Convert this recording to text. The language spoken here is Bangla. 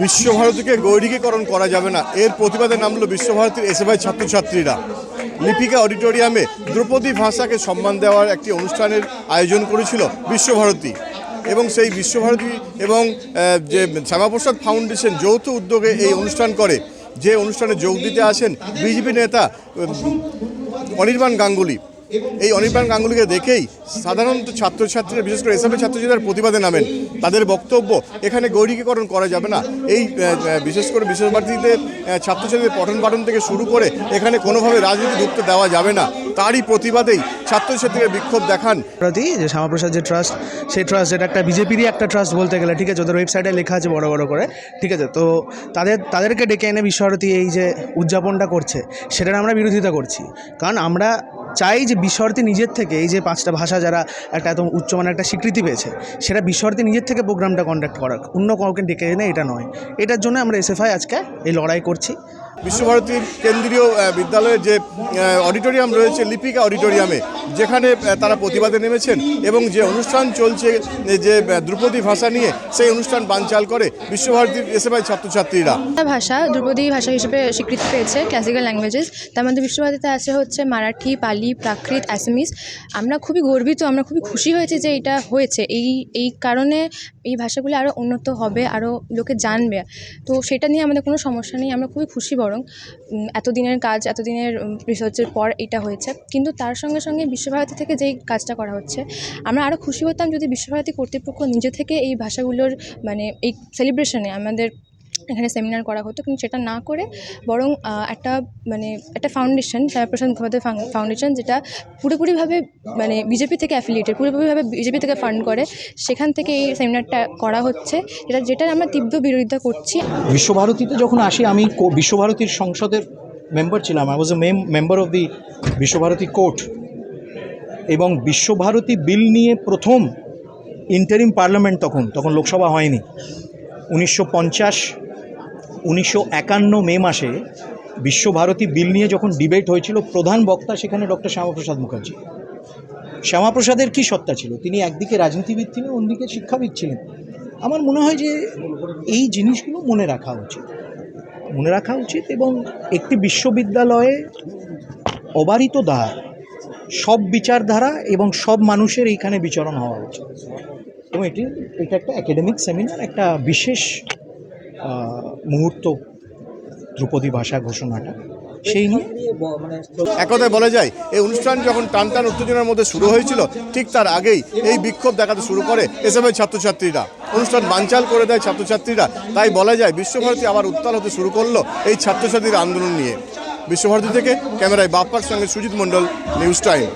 বিশ্বভারতীকে গৈরিকীকরণ করা যাবে না। এর প্রতিবাদে নামলো বিশ্বভারতীর এসএফআই ছাত্রছাত্রীরা। লিপিকা অডিটোরিয়ামে দ্রৌপদী ভাষাকে সম্মান দেওয়ার একটি অনুষ্ঠানের আয়োজন করেছিল বিশ্বভারতী। এবং সেই বিশ্বভারতী এবং যে শ্যামাপ্রসাদ ফাউন্ডেশন যৌথ উদ্যোগে এই অনুষ্ঠান করে। যে অনুষ্ঠানে যোগ দিতে আসেন বিজেপি নেতা অনির্বাণ গাঙ্গুলি। এই অনির্বাণ গাঙ্গুলিকে দেখেই সাধারণত ছাত্রছাত্রীরা, বিশেষ করে এসএফের ছাত্রছাত্রীরা প্রতিবাদে নামেন। তাদের বক্তব্য এখানে গৈরিকীকরণ করা যাবে না। এই বিশেষ করে বিশেষ ছাত্রছাত্রীদের পঠন পাঠন থেকে শুরু করে এখানে কোনোভাবে রাজনীতি ঢুকতে দেওয়া যাবে না। তারই প্রতিবাদেই ছাত্রছাত্রীরা বিক্ষোভ দেখান। যে শ্যামাপ্রসাদ যে ট্রাস্ট, সেই ট্রাস্ট যেটা একটা বিজেপিরই একটা ট্রাস্ট বলতে গেলে, ঠিক আছে, ওদের ওয়েবসাইটে লেখা আছে বড় বড় করে, ঠিক আছে? তো তাদের, তাদেরকে ডেকে এনে বিশ্বভারতী এই যে উদযাপনটা করছে, সেটার আমরা বিরোধিতা করছি। কারণ আমরা চাই যে বিশ্বভারতী নিজের থেকে, এই যে পাঁচটা ভাষা যারা একটা এত উচ্চমানের একটা স্বীকৃতি পেয়েছে, সেটা বিশ্বভারতী নিজের থেকে প্রোগ্রামটা কন্ডাক্ট করার, অন্য কাউকে ডেকে এনে এটা নয়। এটার জন্য আমরা এসএফআই আজকে এই লড়াই করছি। বিশ্বভারতীর কেন্দ্রীয় বিদ্যালয়ের যে অডিটোরিয়াম রয়েছে লিপিকা অডিটোরিয়ামে যেখানে তারা প্রতিবাদে নেমেছেন এবং যে অনুষ্ঠান চলছে যে আহ, ধ্রুপদী ভাষা নিয়ে সেই অনুষ্ঠান বানচাল করে বিশ্বভারতীর এসএফআই ছাত্রছাত্রীরা। ভাষা ধ্রুপদী ভাষা হিসেবে স্বীকৃতি পেয়েছে ক্লাসিক্যাল ল্যাঙ্গুয়েজেস তার মধ্যে বিশ্বভারতীতে আছে হচ্ছে মারাঠি পালি প্রাকৃত অ্যাসামিস আমরা খুবই গর্বিত আমরা খুবই খুশি হয়েছে যে এটা হয়েছে। এই এই কারণে এই ভাষাগুলো আরও উন্নত হবে আরও লোকে জানবে। তো সেটা নিয়ে আমাদের কোনো সমস্যা নেই আমরা খুবই খুশি বরং এতদিনের কাজ, এতদিনের রিসার্চের পর এটা হয়েছে। কিন্তু তার সঙ্গে সঙ্গে বিশ্বভারতী থেকে যেই কাজটা করা হচ্ছে, আমরা আরও খুশি হতাম যদি বিশ্বভারতী কর্তৃপক্ষ নিজে থেকে এই ভাষাগুলোর মানে এই সেলিব্রেশনে আমাদের এখানে সেমিনার করা হতো, কিন্তু সেটা না করে বরং একটা মানে একটা ফাউন্ডেশন শ্যামাপ্রসাদ মুখোপাধ্যায় ফাউন্ডেশন যেটা পুরোপুরিভাবে মানে বিজেপি থেকে অ্যাফিলিয়েটেড পুরোপুরিভাবে বিজেপি থেকে ফান্ড করে, সেখান থেকে এই সেমিনারটা করা হচ্ছে। যেটা যেটার আমরা তীব্র বিরোধিতা করছি। বিশ্বভারতীতে যখন আসি, আমি বিশ্বভারতীর সংসদের মেম্বার ছিলাম। I was a member of the Visva Bharati court এবং বিশ্বভারতী বিল নিয়ে প্রথম ইন্টারিম পার্লামেন্ট তখন তখন লোকসভা হয়নি। উনিশশো পঞ্চাশ উনিশশো একান্ন মে মাসে বিশ্বভারতী বিল নিয়ে যখন ডিবেট হয়েছিল, প্রধান বক্তা সেখানে ডক্টর শ্যামাপ্রসাদ মুখার্জি। শ্যামাপ্রসাদের কী সত্তা ছিল? তিনি একদিকে রাজনীতিবিদ ছিলেন, অন্যদিকে শিক্ষাবিদ ছিলেন। আমার মনে হয় যে এই জিনিসগুলো মনে রাখা উচিত। মনে রাখা উচিত এবং একটি বিশ্ববিদ্যালয়ে অবারিত দ্বার, সব বিচারধারা এবং সব মানুষের এইখানে বিচরণ হওয়া উচিত। এবং এটি, এটা একটা একাডেমিক সেমিনার একটা বিশেষ মুহূর্ত ধ্রুপদী ভাষা ঘোষণাটা। সেই নিয়ে এক কথায় বলা যায়, এই অনুষ্ঠান যখন টান টান উত্তেজনার মধ্যে শুরু হয়েছিল, ঠিক তার আগেই এই বিক্ষোভ দেখাতে শুরু করে এসএফআই ছাত্রছাত্রীরা। অনুষ্ঠান বানচাল করে দেয় ছাত্রছাত্রীরা। তাই বলা যায়, বিশ্বভারতী আবার উত্তাল হতে শুরু করল এই ছাত্রছাত্রীর আন্দোলন নিয়ে। বিশ্বভারতী থেকে ক্যামেরায় বাপ্পার সঙ্গে সুজিত মণ্ডল, নিউজ টাইম।